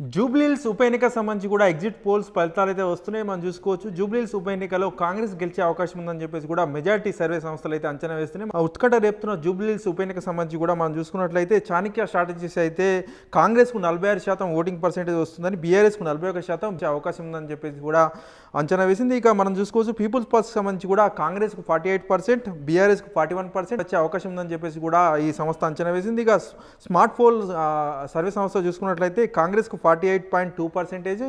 జూబ్లీల్స్ ఉప ఎన్నిక సంబంధించి కూడా ఎగ్జిట్ పోల్స్ ఫలితాలు అయితే వస్తున్నాయి. మనం చూసుకోవచ్చు జూబ్లీల్స్ ఉప ఎన్నికలో కాంగ్రెస్ గెలిచే అవకాశం ఉందని చెప్పేసి కూడా మెజార్టీ సర్వే సంస్థలు అయితే అంచనా వేస్తున్నాయి. ఉత్కట రేపుతున్న జూబ్లీల్స్ ఉప ఎన్నిక సంబంధించి కూడా మనం చూసుకున్నట్లయితే చాణక్య స్ట్రాటజీస్ అయితే కాంగ్రెస్కు నలభై ఆరు శాతం ఓటింగ్ పర్సెంటేజ్ వస్తుందని బీఆర్ఎస్కు నలభై ఒక శాతం వచ్చే అవకాశం ఉందని చెప్పేసి కూడా అంచనా వేసింది. ఇక మనం చూసుకోవచ్చు పీపుల్స్ పార్టీ సంబంధించి కూడా కాంగ్రెస్కు ఫార్టీ ఎయిట్ పర్సెంట్ బీఆర్ఎస్కు ఫార్టీ వన్ పర్సెంట్ వచ్చే అవకాశం ఉందని చెప్పేసి కూడా ఈ సంస్థ అంచనా వేసింది. ఇక స్మార్ట్ ఫోన్ సర్వే సంస్థ చూసుకున్నట్లయితే కాంగ్రెస్కు forty eight point two percentage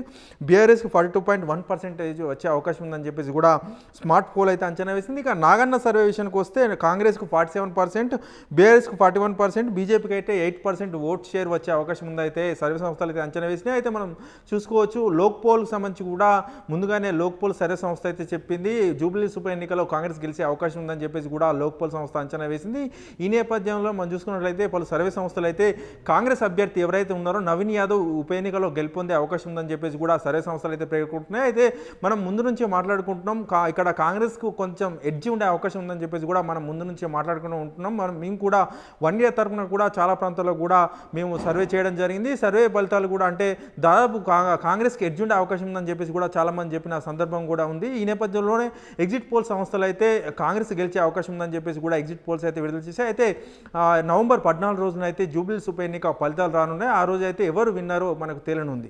బీఆర్ఎస్కి forty two point one percentage వచ్చే అవకాశం ఉందని చెప్పేసి కూడా స్మార్ట్ పోల్ అయితే అంచనా వేసింది. ఇక నాగన్న సర్వే విషయానికి వస్తే కాంగ్రెస్కు ఫార్టీ సెవెన్ పర్సెంట్ బీఆర్ఎస్కు ఫార్టీ వన్ పర్సెంట్ బీజేపీకి అయితే ఎయిట్ పర్సెంట్ ఓట్ షేర్ వచ్చే అవకాశం ఉందైతే సర్వే సంస్థలు అయితే అంచనా వేసినాయి. అయితే మనం చూసుకోవచ్చు లోక్ పోల్కి సంబంధించి కూడా ముందుగానే లోక్ పోల్ సర్వే సంస్థ అయితే చెప్పింది. జూబ్లీ ఉప ఎన్నికలో కాంగ్రెస్ గెలిచే అవకాశం ఉందని చెప్పేసి కూడా లోక్ పోల్ సంస్థ అంచనా వేసింది. ఈ నేపథ్యంలో మనం చూసుకున్నట్లయితే పలు సర్వే సంస్థలు అయితే కాంగ్రెస్ అభ్యర్థి ఎవరైతే ఉన్నారో నవీన్ యాదవ్ ఉప ఎన్నికలో గెలుపొందే అవకాశం ఉందని చెప్పేసి కూడా సర్వే సంస్థలు అయితే పేర్కొంటున్నాయి. అయితే మనం ముందు నుంచే మాట్లాడుకుంటున్నాం. కా- ఇక్కడ కాంగ్రెస్కు కొంచెం ఎడ్జి ఉండే అవకాశం ఉందని చెప్పేసి కూడా మనం ముందు నుంచే మాట్లాడుకుంటూ ఉంటున్నాం. మనం మేము కూడా వన్ ఇయర్ తరఫున కూడా చాలా ప్రాంతాల్లో కూడా మేము సర్వే చేయడం జరిగింది. సర్వే ఫలితాలు కూడా అంటే దాదాపు కాంగ్రెస్కి ఎడ్జి ఉండే అవకాశం ఉందని చెప్పేసి కూడా చాలామంది చెప్పిన సందర్భం కూడా ఉంది. ఈ నేపథ్యంలోనే ఎగ్జిట్ పోల్ సంస్థలు అయితే కాంగ్రెస్ గెలిచే అవకాశం ఉందని చెప్పేసి కూడా ఎగ్జిట్ పోల్స్ అయితే విడుదల చేశాయి. అయితే నవంబర్ పద్నాలుగు రోజున అయితే జూబ్లీస్ ఉప ఎన్నిక ఫలితాలు రానున్నాయి. ఆ రోజు అయితే ఎవరు విన్నారో మనకు తేలనుంది.